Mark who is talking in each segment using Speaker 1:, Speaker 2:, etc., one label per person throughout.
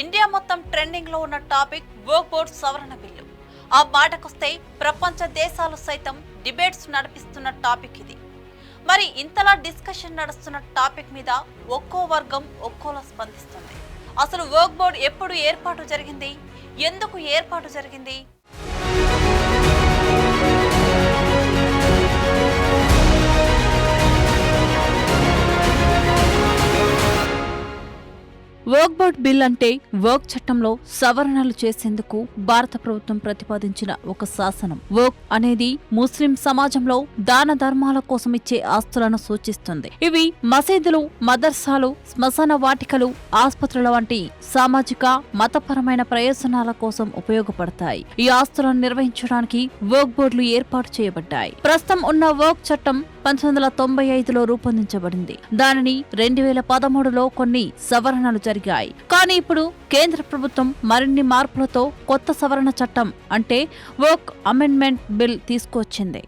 Speaker 1: India మొత్తం ట్రెండింగ్లో ఉన్న టాపిక్ వర్క్ బోర్డ్ సవరణ బిల్లు. ఆ మాటకొస్తే ప్రపంచ దేశాలు సైతం డిబేట్స్ నడిపిస్తున్న టాపిక్ ఇది. మరి ఇంతలా డిస్కషన్ నడుస్తున్న టాపిక్ మీద ఒక్కో వర్గం ఒక్కోలా స్పందిస్తుంది. అసలు వర్క్ బోర్డ్ ఎప్పుడు ఏర్పాటు జరిగింది? ఎందుకు ఏర్పాటు జరిగింది? వర్క్ బిల్ అంటే వర్క్ చట్టంలో సవరణలు చేసేందుకు భారత ప్రభుత్వం ప్రతిపాదించిన ఒక శాసనం. వర్క్ అనేది ముస్లిం సమాజంలో దాన ధర్మాల కోసం ఇచ్చే ఆస్తులను సూచిస్తుంది. ఇవి మసీదులు మదర్సాలు శ్మశాన వాటికలు ఆసుపత్రుల వంటి సామాజిక మతపరమైన ప్రయోజనాల కోసం ఉపయోగపడతాయి. ఈ ఆస్తులను నిర్వహించడానికి వర్క్ బోర్డులు ఏర్పాటు చేయబడ్డాయి. ప్రస్తుతం ఉన్న వర్క్ చట్టం పంతొమ్మిది వందల తొంభై ఐదులో రూపొందించబడింది. దానిని రెండు వేల పదమూడులో కొన్ని సవరణలు జరిగాయి. కానీ ఇప్పుడు కేంద్ర ప్రభుత్వం మరిన్ని మార్పులతో కొత్త సవరణ చట్టం అంటే వర్క్ అమెండ్మెంట్ బిల్ తీసుకొచ్చింది.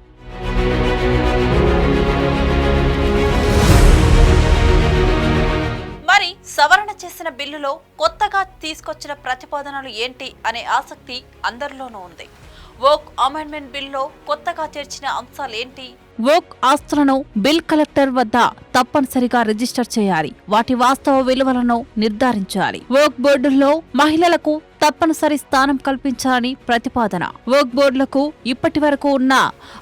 Speaker 1: మరి సవరణ చేసిన బిల్లులో కొత్తగా తీసుకొచ్చిన ప్రతిపాదనలు ఏంటి అనే ఆసక్తి అందరిలోనూ ఉంది. వర్క్ అమెండ్మెంట్ బిల్లో కొత్తగా చేర్చిన అంశాలు ఏంటి వర్క్ ఆస్తులను బిల్ కలెక్టర్ వద్ద తప్పనిసరిగా రిజిస్టర్ చేయాలి వాటి వాస్తవ విలువలను నిర్ధారించాలి వర్క్ బోర్డుల్లో మహిళలకు తప్పనిసరి స్థానం కల్పించాలని ప్రతిపాదన వర్క్ బోర్డులకు ఇప్పటి వరకు ఉన్న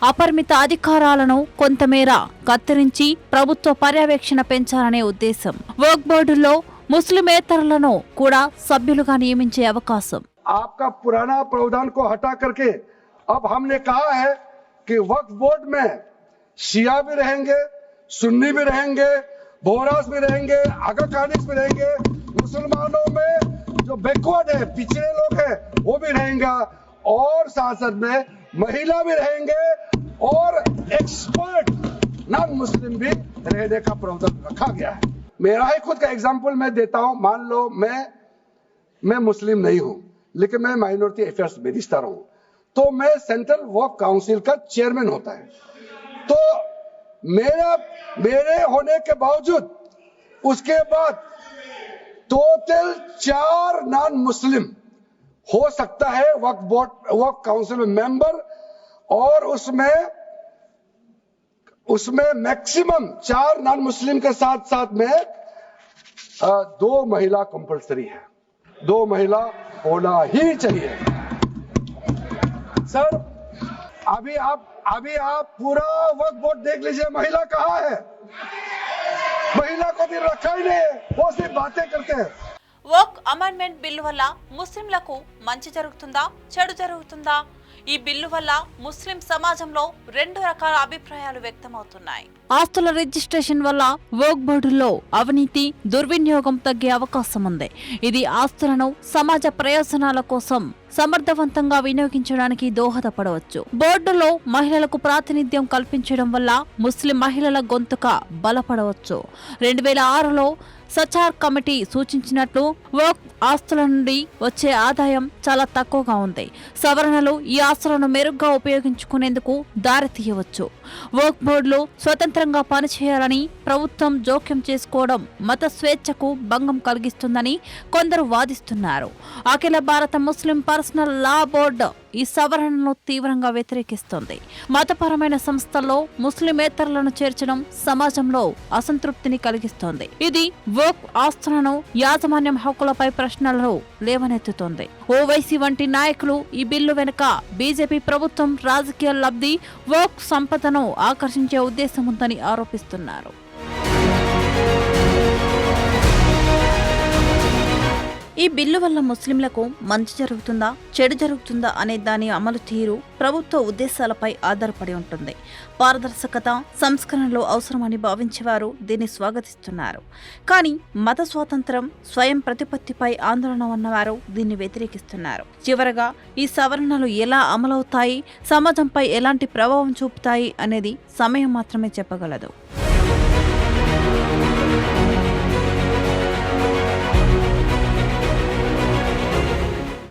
Speaker 1: అపరిమిత అధికారాలను కొంతమేర కత్తిరించి ప్రభుత్వ పర్యవేక్షణ పెంచాలనే ఉద్దేశం వర్క్ బోర్డుల్లో ముస్లిమేతరులను కూడా సభ్యులుగా నియమించే అవకాశం
Speaker 2: आपका पुराना प्रावधान को हटा करके अब हमने कहा है कि वक्फ बोर्ड में शिया भी रहेंगे, सुन्नी भी रहेंगे बोहरास भी रहेंगे, आगा खानिक्स भी रहेंगे। मुसलमानों में जो बैकवर्ड है, पिछड़े लोग हैं, वो भी रहेंगे। और साथ में महिला भी रहेंगे और एक्सपर्ट नॉन मुस्लिम भी रहने का प्रावधान रखा गया है। मेरा ही खुद का एग्ज़ाम्पल मैं देता हूँ। मान लो मैं मैं मुस्लिम नहीं हूँ, लेकिन मैं माइनॉरिटी अफेयर्स मिनिस्टर हूँ। तो मैं सेंट्रल वर्क काउंसिल का चेयरमैन होता है। तो मेरा, मेरे होने के बावजूद, उसके बाद टोटल चार नॉन मुस्लिम हो सकता है वक्फ बोर्ड, वक्फ काउंसिल में मेंबर, और उसमें उसमें मैक्सिमम चार नॉन मुस्लिम के साथ साथ में दो महिला कंपलसरी है। दो महिला होना ही चाहिए। सर अभी आप अभी आप पूरा वक्त बोर्ड देख लीजिए महिला कहाँ है महिला को भी रखा ही नहीं है वो सिर्फ बातें करते हैं
Speaker 1: వర్క్ అమెండ్మెంట్ బిల్లు వల్ల ముస్లింలకు మంచి జరుగుతుందా చెడు జరుగుతుందా ఈ బిల్లు వల్ల ముస్లిం సమాజంలో రెండు రకాల అభిప్రాయాలు వ్యక్తమవుతున్నాయి. ఆస్తుల రిజిస్ట్రేషన్ వల్ల వర్క్ బోర్డుల్లో అవినీతి దుర్వినియోగం తగ్గే అవకాశం ఉంది ఇది ఆస్తులను సమాజ ప్రయోజనాల కోసం సమర్థవంతంగా వినియోగించడానికి దోహదపడవచ్చు. బోర్డులో మహిళలకు ప్రాతినిధ్యం కల్పించడం వల్ల ముస్లిం మహిళల గొంతుక బలపడవచ్చు. రెండు వేల ఆరులో సచార్ కమిటీ సూచించినట్లు వర్క్ ఆస్తుల నుండి వచ్చే ఆదాయం చాలా తక్కువగా ఉంది. సవరణలు ఈ ఆస్తులను మెరుగ్గా ఉపయోగించుకునేందుకు దారితీయవచ్చు వర్క్ బోర్డులు స్వతంత్రంగా పనిచేయాలని ప్రభుత్వం జోక్యం చేసుకోవడం మత స్వేచ్ఛకు భంగం కలిగిస్తుందని కొందరు వాదిస్తున్నారు. అఖిల భారత ముస్లిం పర్సనల్ లా బోర్డు ఈ సవరణను తీవ్రంగా వ్యతిరేకిస్తోంది. మతపరమైన సంస్థల్లో ముస్లిమేతరులను చేర్చడం సమాజంలో అసంతృప్తిని కలిగిస్తోంది. ఇది వర్క్ ఆస్తులను యాజమాన్యం హక్కులపై ప్రశ్నలను లేవనెత్తుతోంది. ఓవైసీ వంటి నాయకులు ఈ బిల్లు వెనుక బీజేపీ ప్రభుత్వం రాజకీయ లబ్ధి వర్క్ సంపదను ఆకర్షించే ఉద్దేశం ఉందని ఆరోపిస్తున్నారు. ఈ బిల్లు వల్ల ముస్లింలకు మంచి జరుగుతుందా చెడు జరుగుతుందా అనే దాని అమలు తీరు ప్రభుత్వ ఉద్దేశాలపై ఆధారపడి ఉంటుంది. పారదర్శకత సంస్కరణలు అవసరమని భావించేవారు దీన్ని స్వాగతిస్తున్నారు. కానీ మత స్వాతంత్రం స్వయం ప్రతిపత్తిపై ఆందోళన ఉన్నవారు దీన్ని వ్యతిరేకిస్తున్నారు. చివరగా ఈ సవరణలు ఎలా అమలవుతాయి సమాజంపై ఎలాంటి ప్రభావం చూపుతాయి అనేది సమయం మాత్రమే చెప్పగలదు.